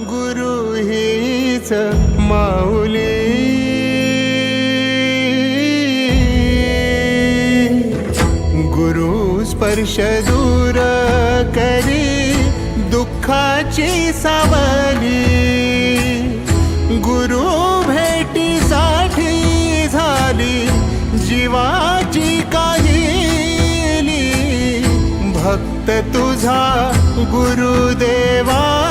गुरु हीच माऊली. गुरु स्पर्श दूर करी दुःखाची सावली. गुरु भेटीसाठी झाली जीवाची काहिली. भक्त तुझा गुरुदेवा.